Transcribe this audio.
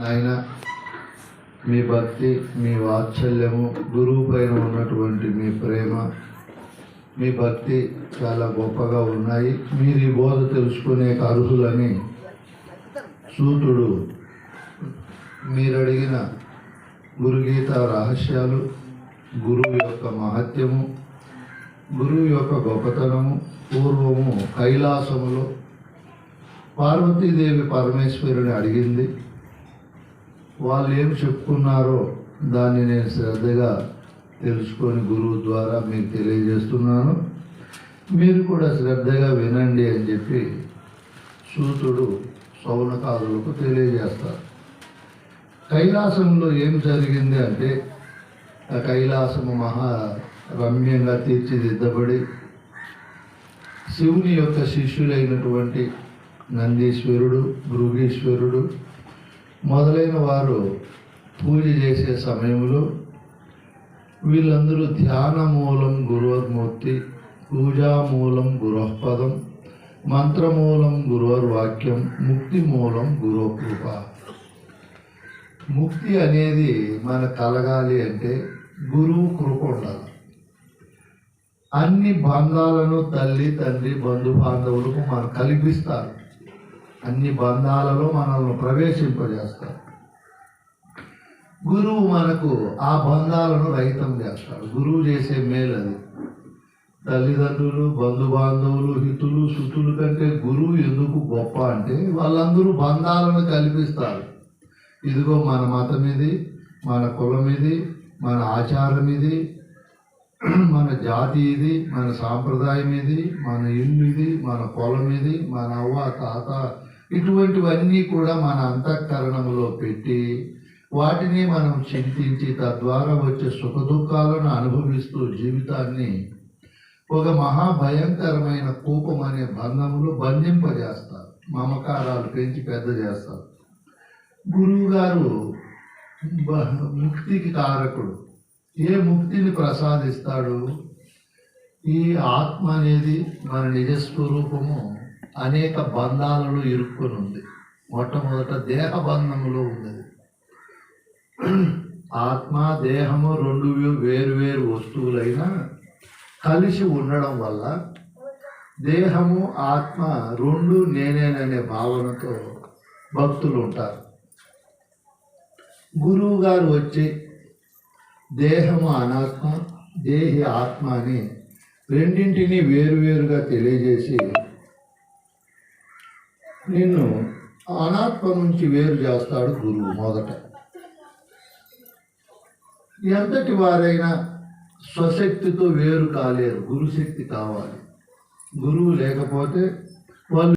నాయన మీ భక్తి మీ వాత్సల్యము గురువు పైన ఉన్నటువంటి మీ ప్రేమ మీ భక్తి చాలా గొప్పగా ఉన్నాయి. మీరు ఈ బోధ తెలుసుకునే అర్హులని సూతుడు. మీరు అడిగిన గురుగీత రహస్యాలు గురువు యొక్క మహత్యము గురువు యొక్క గొప్పతనము పూర్వము కైలాసములో పార్వతీదేవి పరమేశ్వరుని అడిగింది. వాళ్ళు ఏం చెప్పుకున్నారో దాన్ని నేను శ్రద్ధగా తెలుసుకొని గురువు ద్వారా మీకు తెలియజేస్తున్నాను. మీరు కూడా శ్రద్ధగా వినండి అని చెప్పి సూతుడు సౌనకాదులకు తెలియజేస్తారు. కైలాసంలో ఏం జరిగింది అంటే ఆ కైలాసము మహా రమ్యంగా తీర్చిదిద్దబడి శివుని యొక్క శిష్యులైనటువంటి నందీశ్వరుడు భృగీశ్వరుడు మొదలైన వారు పూజ చేసే సమయంలో వీళ్ళందరూ ధ్యాన మూలం గురోర్మూర్తి పూజామూలం గురోపదం మంత్రమూలం గురోర్వాక్యం ముక్తి మూలం గురుకృప. ముక్తి అనేది మన కలగాలి అంటే గురువు కృప ఉండాలి. అన్ని బంధాలను తల్లి తండ్రి బంధు బాంధవులకు మనం కల్పిస్తారు. అన్ని బంధాలలో మనల్ని ప్రవేశింపజేస్తారు. గురువు మనకు ఆ బంధాలను రహితం చేస్తాడు. గురువు చేసే మేలు అది. తల్లిదండ్రులు బంధు బాంధవులు హితులు సుతులు కంటే గురువు ఎందుకు గొప్ప అంటే వాళ్ళందరూ బంధాలను కల్పిస్తారు. ఇదిగో మన మతం ఇది మన కులం ఇది మన ఆచారం ఇది మన జాతి ఇది మన సాంప్రదాయం ఇది మన ఇల్లు ఇది మన పొలం ఇది మన అవ్వ తాత ఇటువంటివన్నీ కూడా మన అంతఃకరణంలో పెట్టి వాటిని మనం చింతించి తద్వారా వచ్చే సుఖ దుఃఖాలను అనుభవిస్తూ జీవితాన్ని ఒక మహాభయంకరమైన కూపం అనే బంధములు బంధింపజేస్తారు. మమకారాలు పెంచి పెద్ద చేస్తారు. గురువు గారు ముక్తికి కారకుడు. ఏ ముక్తిని ప్రసాదిస్తాడు? ఈ ఆత్మ అనేది మన నిజస్వరూపము. అనేక బంధాలలో ఇరుక్కుని ఉంది. మొట్టమొదట దేహ బంధములో ఉన్నది. ఆత్మ దేహము రెండు వేరు వేరు వస్తువులైనా కలిసి ఉండడం వల్ల దేహము ఆత్మ రెండు నేనేననే భావనతో భక్తులు ఉంటారు. గురువు గారు వచ్చి దేహము అనాత్మ దేహి ఆత్మ అని రెండింటినీ వేరువేరుగా తెలియజేసి నిన్ను అనాత్మ నుంచి వేరు చేస్తాడు గురువు మొదట. ఎంతటి వారైనా స్వశక్తితో వేరు కాలేరు గురుశక్తి కావాలి. గురువు లేకపోతే వాళ్ళు